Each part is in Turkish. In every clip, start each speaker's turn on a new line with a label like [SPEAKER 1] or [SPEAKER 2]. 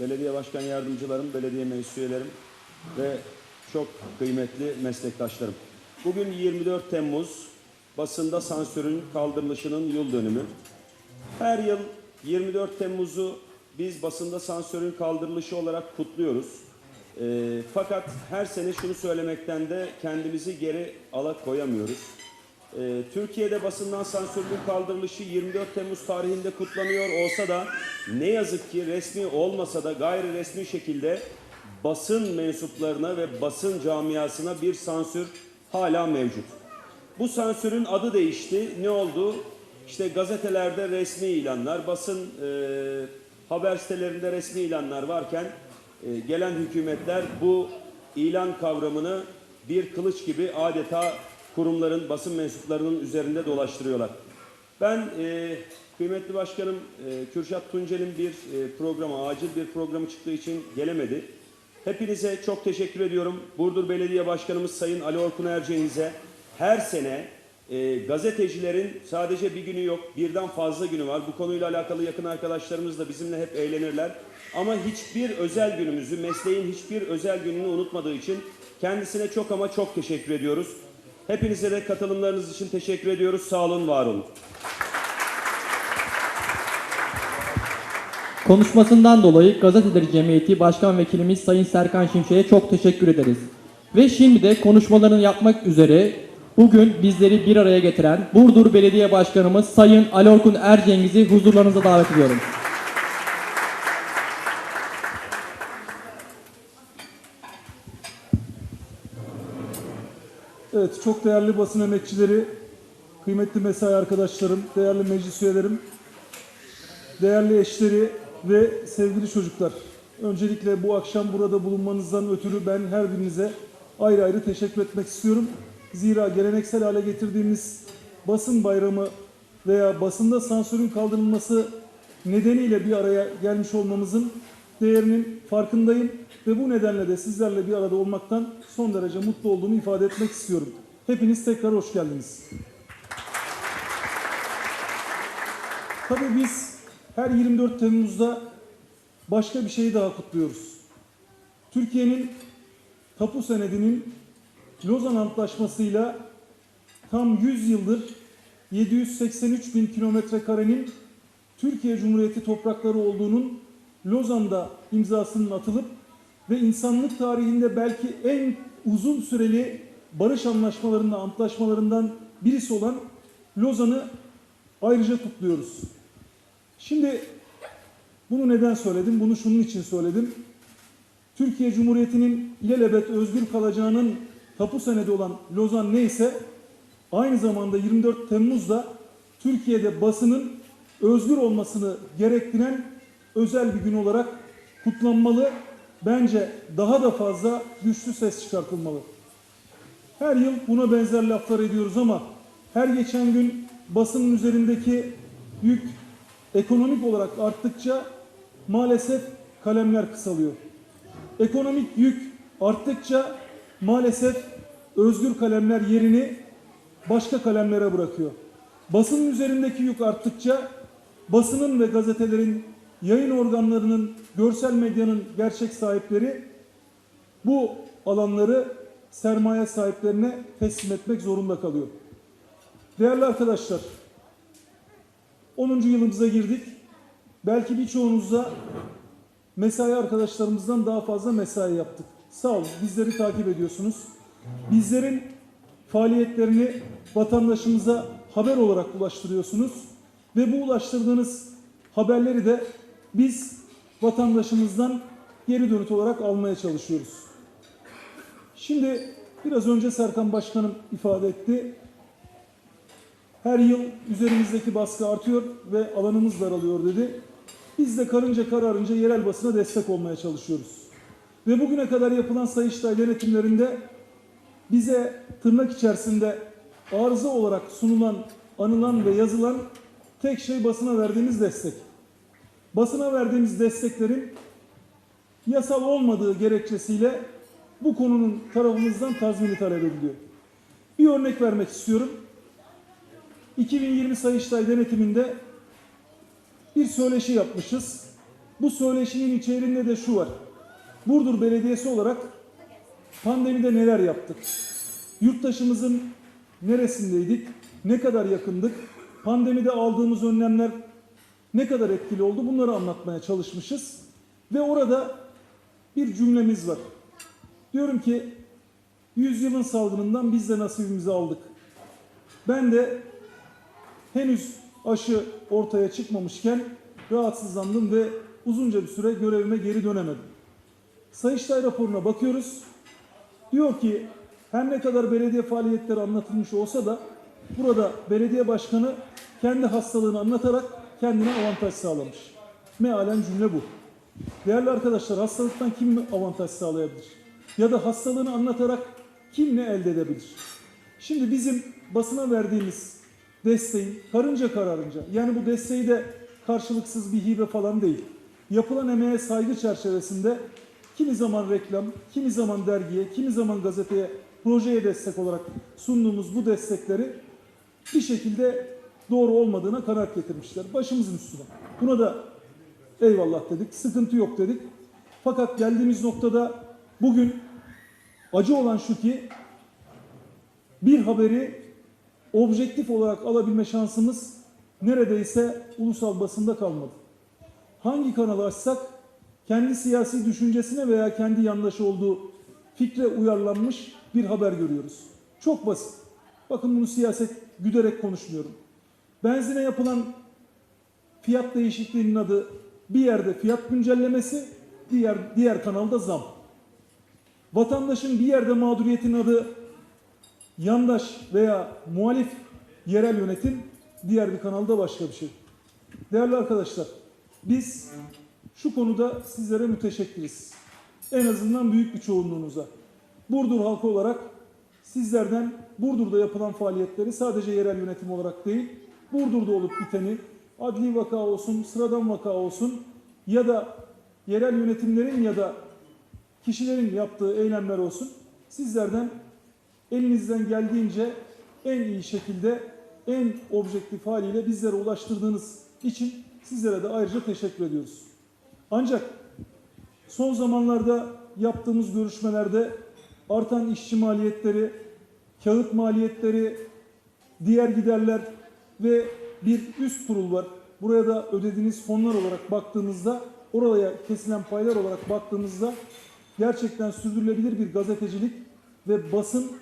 [SPEAKER 1] belediye başkan yardımcılarım, belediye meclis üyelerim ve çok kıymetli meslektaşlarım. Bugün 24 Temmuz basında sansürün kaldırılışının yıl dönümü. Her yıl 24 Temmuz'u biz basında sansürün kaldırılışı olarak kutluyoruz. Ee, fakat her sene şunu söylemekten de kendimizi geri alakoyamıyoruz. Ee, Türkiye'de basından sansürün kaldırılışı 24 Temmuz tarihinde kutlanıyor olsa da ne yazık ki resmi olmasa da gayri resmi şekilde basın mensuplarına ve basın camiasına bir sansür hala mevcut. Bu sansürün adı değişti. Ne oldu? İşte gazetelerde resmi ilanlar, basın e, haber sitelerinde resmi ilanlar varken e, gelen hükümetler bu ilan kavramını bir kılıç gibi adeta kurumların, basın mensuplarının üzerinde dolaştırıyorlar. Ben e, kıymetli başkanım e, Kürşat Tuncel'in bir e, programı, acil bir programı çıktığı için gelemedi. Hepinize çok teşekkür ediyorum. Burdur Belediye Başkanımız Sayın Ali Orkun Erceğiz'e her sene e, gazetecilerin sadece bir günü yok, birden fazla günü var. Bu konuyla alakalı yakın arkadaşlarımız da bizimle hep eğlenirler. Ama hiçbir özel günümüzü, mesleğin hiçbir özel gününü unutmadığı için kendisine çok ama çok teşekkür ediyoruz. Hepinize de katılımlarınız için teşekkür ediyoruz. Sağ olun, var olun.
[SPEAKER 2] Konuşmasından dolayı Gazeteleri Cemiyeti Başkan Vekilimiz Sayın Serkan Şimşek'e çok teşekkür ederiz. Ve şimdi de konuşmalarını yapmak üzere bugün bizleri bir araya getiren Burdur Belediye Başkanımız Sayın Ali Orkun Ercengiz'i huzurlarınıza davet ediyorum.
[SPEAKER 3] Evet, çok değerli basın emekçileri, kıymetli mesai arkadaşlarım, değerli meclis üyelerim, değerli eşleri ve sevgili çocuklar. Öncelikle bu akşam burada bulunmanızdan ötürü ben her birinize ayrı ayrı teşekkür etmek istiyorum. Zira geleneksel hale getirdiğimiz basın bayramı veya basında sansürün kaldırılması nedeniyle bir araya gelmiş olmamızın değerinin farkındayım ve bu nedenle de sizlerle bir arada olmaktan son derece mutlu olduğumu ifade etmek istiyorum. Hepiniz tekrar hoş geldiniz. Tabii biz her 24 Temmuz'da başka bir şeyi daha kutluyoruz. Türkiye'nin tapu senedinin Lozan Antlaşması'yla tam 100 yıldır 783 bin kilometre karenin Türkiye Cumhuriyeti toprakları olduğunun Lozan'da imzasının atılıp ve insanlık tarihinde belki en uzun süreli barış anlaşmalarında, antlaşmalarından birisi olan Lozan'ı ayrıca kutluyoruz. Şimdi bunu neden söyledim? Bunu şunun için söyledim. Türkiye Cumhuriyeti'nin ilelebet özgür kalacağının tapu senedi olan Lozan neyse aynı zamanda 24 Temmuz'da Türkiye'de basının özgür olmasını gerektiren özel bir gün olarak kutlanmalı. Bence daha da fazla güçlü ses çıkartılmalı. Her yıl buna benzer laflar ediyoruz ama her geçen gün basının üzerindeki yük ekonomik olarak arttıkça maalesef kalemler kısalıyor. Ekonomik yük arttıkça maalesef özgür kalemler yerini başka kalemlere bırakıyor. Basının üzerindeki yük arttıkça basının ve gazetelerin, yayın organlarının, görsel medyanın gerçek sahipleri bu alanları sermaye sahiplerine teslim etmek zorunda kalıyor. Değerli arkadaşlar, 10. yılımıza girdik. Belki birçoğunuzda mesai arkadaşlarımızdan daha fazla mesai yaptık. Sağ olun, bizleri takip ediyorsunuz. Bizlerin faaliyetlerini vatandaşımıza haber olarak ulaştırıyorsunuz. Ve bu ulaştırdığınız haberleri de biz vatandaşımızdan geri dönüt olarak almaya çalışıyoruz. Şimdi biraz önce Serkan Başkanım ifade etti. Her yıl üzerimizdeki baskı artıyor ve alanımız daralıyor dedi. Biz de karınca kararınca yerel basına destek olmaya çalışıyoruz. Ve bugüne kadar yapılan Sayıştay denetimlerinde bize tırnak içerisinde arıza olarak sunulan, anılan ve yazılan tek şey basına verdiğimiz destek. Basına verdiğimiz desteklerin yasal olmadığı gerekçesiyle bu konunun tarafımızdan tazmini talep ediliyor. Bir örnek vermek istiyorum. 2020 Sayıştay denetiminde bir söyleşi yapmışız. Bu söyleşinin içerisinde de şu var. Burdur Belediyesi olarak pandemide neler yaptık? Yurttaşımızın neresindeydik? Ne kadar yakındık? Pandemide aldığımız önlemler ne kadar etkili oldu? Bunları anlatmaya çalışmışız. Ve orada bir cümlemiz var. Diyorum ki yüzyılın salgınından biz de nasibimizi aldık. Ben de henüz aşı ortaya çıkmamışken rahatsızlandım ve uzunca bir süre görevime geri dönemedim. Sayıştay raporuna bakıyoruz. Diyor ki her ne kadar belediye faaliyetleri anlatılmış olsa da burada belediye başkanı kendi hastalığını anlatarak kendine avantaj sağlamış. Mealen cümle bu. Değerli arkadaşlar hastalıktan kim avantaj sağlayabilir? Ya da hastalığını anlatarak kim ne elde edebilir? Şimdi bizim basına verdiğimiz desteği karınca kararınca yani bu desteği de karşılıksız bir hibe falan değil. Yapılan emeğe saygı çerçevesinde kimi zaman reklam, kimi zaman dergiye, kimi zaman gazeteye, projeye destek olarak sunduğumuz bu destekleri bir şekilde doğru olmadığına kanaat getirmişler. Başımızın üstüne. Buna da eyvallah dedik, sıkıntı yok dedik. Fakat geldiğimiz noktada bugün acı olan şu ki bir haberi objektif olarak alabilme şansımız neredeyse ulusal basında kalmadı. Hangi kanalı açsak kendi siyasi düşüncesine veya kendi yandaşı olduğu fikre uyarlanmış bir haber görüyoruz. Çok basit. Bakın bunu siyaset güderek konuşmuyorum. Benzine yapılan fiyat değişikliğinin adı bir yerde fiyat güncellemesi, diğer diğer kanalda zam. Vatandaşın bir yerde mağduriyetin adı yandaş veya muhalif yerel yönetim, diğer bir kanalda başka bir şey. Değerli arkadaşlar, biz şu konuda sizlere müteşekkiriz. En azından büyük bir çoğunluğunuza. Burdur halkı olarak sizlerden Burdur'da yapılan faaliyetleri sadece yerel yönetim olarak değil, Burdur'da olup biteni, adli vaka olsun, sıradan vaka olsun ya da yerel yönetimlerin ya da kişilerin yaptığı eylemler olsun, sizlerden elinizden geldiğince en iyi şekilde, en objektif haliyle bizlere ulaştırdığınız için sizlere de ayrıca teşekkür ediyoruz. Ancak son zamanlarda yaptığımız görüşmelerde artan işçi maliyetleri, kağıt maliyetleri, diğer giderler ve bir üst kurul var. Buraya da ödediğiniz fonlar olarak baktığımızda, oraya kesilen paylar olarak baktığımızda gerçekten sürdürülebilir bir gazetecilik ve basın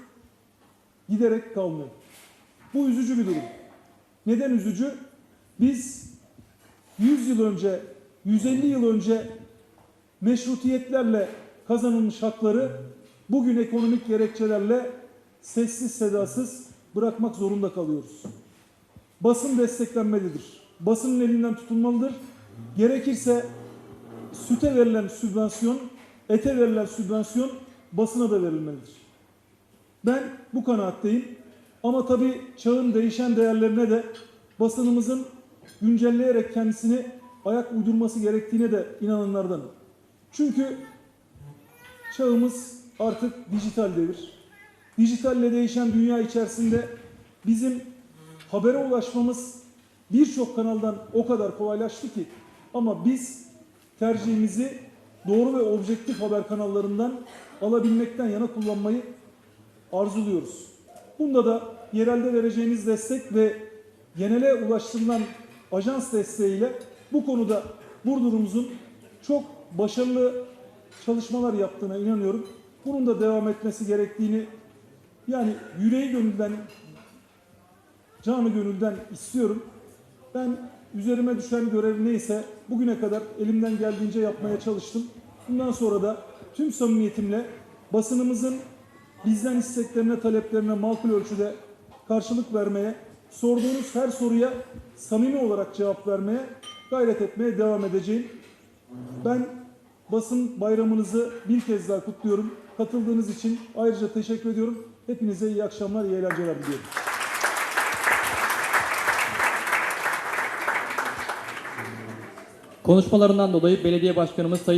[SPEAKER 3] giderek kalmıyor. Bu üzücü bir durum. Neden üzücü? Biz 100 yıl önce, 150 yıl önce meşrutiyetlerle kazanılmış hakları bugün ekonomik gerekçelerle sessiz sedasız bırakmak zorunda kalıyoruz. Basın desteklenmelidir. Basının elinden tutulmalıdır. Gerekirse süte verilen sübvansiyon, ete verilen sübvansiyon basına da verilmelidir. Ben bu kanaatteyim. Ama tabii çağın değişen değerlerine de basınımızın güncelleyerek kendisini ayak uydurması gerektiğine de inananlardanım. Çünkü çağımız artık dijital devir. Dijitalle değişen dünya içerisinde bizim habere ulaşmamız birçok kanaldan o kadar kolaylaştı ki ama biz tercihimizi doğru ve objektif haber kanallarından alabilmekten yana kullanmayı arzuluyoruz. Bunda da yerelde vereceğiniz destek ve genele ulaştırılan ajans desteğiyle bu konuda Burdur'umuzun çok başarılı çalışmalar yaptığına inanıyorum. Bunun da devam etmesi gerektiğini yani yüreği gönülden, canı gönülden istiyorum. Ben üzerime düşen görev neyse bugüne kadar elimden geldiğince yapmaya çalıştım. Bundan sonra da tüm samimiyetimle basınımızın bizden isteklerine, taleplerine makul ölçüde karşılık vermeye, sorduğunuz her soruya samimi olarak cevap vermeye, gayret etmeye devam edeceğim. Ben basın bayramınızı bir kez daha kutluyorum. Katıldığınız için ayrıca teşekkür ediyorum. Hepinize iyi akşamlar, iyi eğlenceler diliyorum.
[SPEAKER 2] Konuşmalarından dolayı belediye başkanımız Sayın